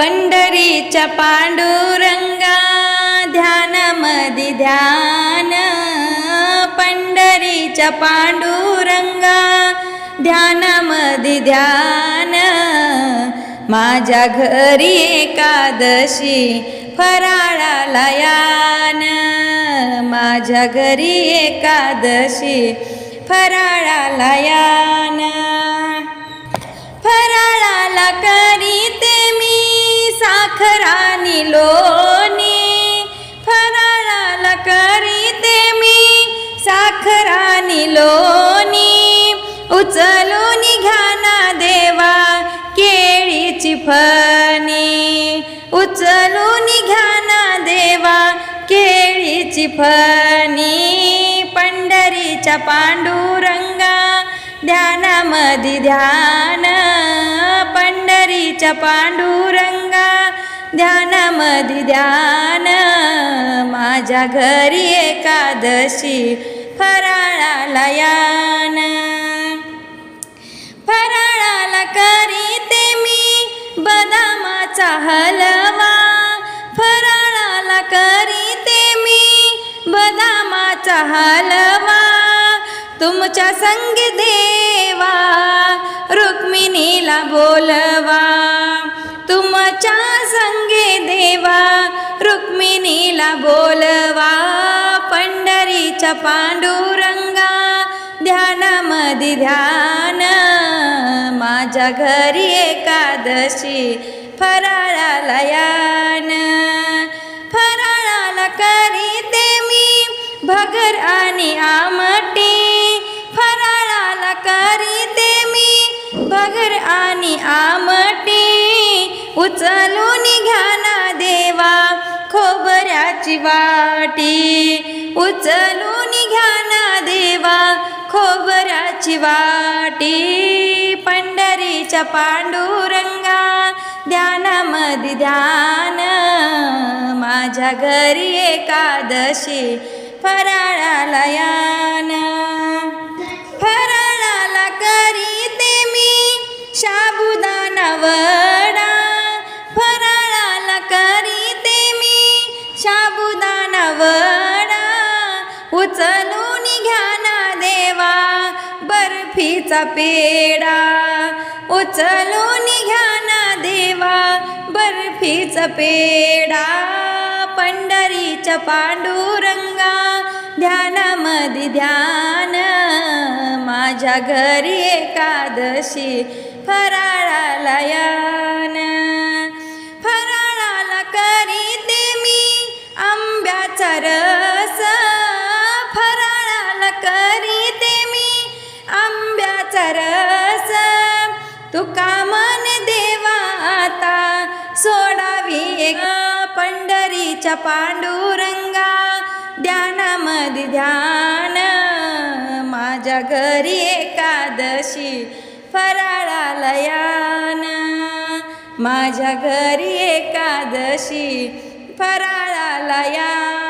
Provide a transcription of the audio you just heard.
पंढरीच्या पांडुरंगा ध्यानामधी ध्यान. पंढरीच्या पांडुरंगा ध्यानामधी ध्यान. माझ्या घरी एकादशी फराळाला यान. माझ्या घरी एकादशी फराळाला यान. मी साखरानी लोणी फराळाला करीते मी. साखरानी लोणी उचलून घ्या देवा केळीची फणी. उचलून घ्या देवा केळीची फणी. पंढरीच्या पांडुरंगा ध्यानामधी ध्यान. पंढरीच्या पांडुरंगा ध्यानामधी ध्यान माझ्या घरी एकादशी फराळाला यान. फराळाला करीते मी बदामाचा हलवा. फराळाला करीते मी बदामाचा हलवा. तुमच्या संग देवा रुक्मिणीला बोलवा. तुमच्या ठेवा देवा रुक्मिणीला बोलवा पंढरीच्या पांडुरंगा ध्यानामधी ध्यान. माझ्या घरी एकादशी फराळाला यान. फराळाला करीते मी भगर आणि आमटी. फराळाला करीते मी भगर आणि आमटी. उचलून घ्या ना देवा खोबऱ्याची वाटी. उचलून घ्या ना देवा खोबऱ्याची वाटी. पंढरीच्या पांडुरंगा ध्यानामध्ये ध्यान. माझ्या घरी एकादशी फराळाला यान. फराळाला करीते मी शाबुदानावर. उचलून घ्या ना देवा बर्फीचा पेडा उचलून घ्या ना देवा बर्फीचा पेडा पंढरीच्या पांडुरंगा ध्यानामध्ये ध्यान. माझ्या घरी एकादशी फराळाला पंढरीच्या पांडुरंगा ध्यानामध्ये ध्यान. माझ्या घरी एकादशी फराळालयान माझ्या घरी एकादशी फराळालयान